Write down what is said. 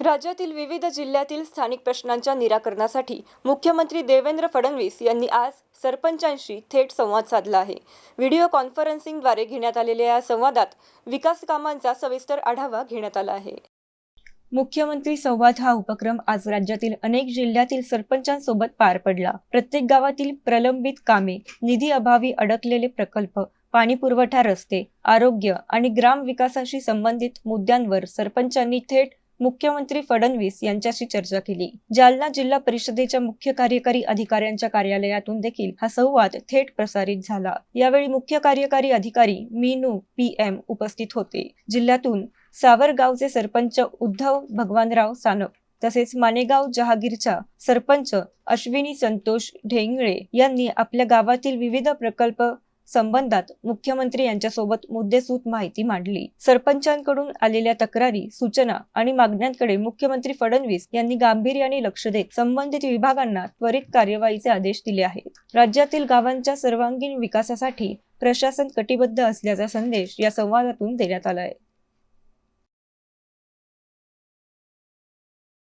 राज्यातील विविध जिल्ह्यातील स्थानिक प्रश्नांच्या निराकरणासाठी मुख्यमंत्री देवेंद्र फडणवीस यांनी आज सरपंचांशी थेट संवाद साधला आहे. व्हिडिओ कॉन्फरन्सिंगद्वारे घेण्यात आलेल्या या संवादात विकास कामांचा सविस्तर आढावा घेण्यात आला आहे. मुख्यमंत्री संवाद हा उपक्रम आज राज्यातील अनेक जिल्ह्यातील सरपंचांसोबत पार पडला. प्रत्येक गावातील प्रलंबित कामे निधी अभावी अडकलेले प्रकल्प पाणी पुरवठा रस्ते आरोग्य आणि ग्राम विकासाशी संबंधित मुद्द्यांवर सरपंचांनी थेट मुख्यमंत्री फडणवीस यांच्याशी चर्चा केली जालना जिल्हा परिषदेच्या मुख्य कार्यकारी अधिकाऱ्यांच्या कार्यालयातून देखील हा संवाद थेट प्रसारित झाला. यावेळी मुख्य कार्यकारी अधिकारी मीनू पी एम उपस्थित होते. जिल्ह्यातून सावरगावचे सरपंच उद्धव भगवानराव सानप तसेच मानेगाव जहागीरच्या सरपंच अश्विनी संतोष ढेंगळे यांनी आपल्या गावातील विविध प्रकल्प संबंधात मुख्यमंत्री यांच्यासोबत मुद्देसूद माहिती मांडली. सरपंचांकडून आलेल्या तक्रारी सूचना आणि मागण्यांकडे मुख्यमंत्री फडणवीस यांनी गांभीर्याने लक्ष देत संबंधित विभागांना त्वरित कार्यवाहीचे आदेश दिले आहेत. राज्यातील गावांच्या सर्वांगीण विकासासाठी प्रशासन कटिबद्ध असल्याचा संदेश या संवादातून देण्यात आला आहे.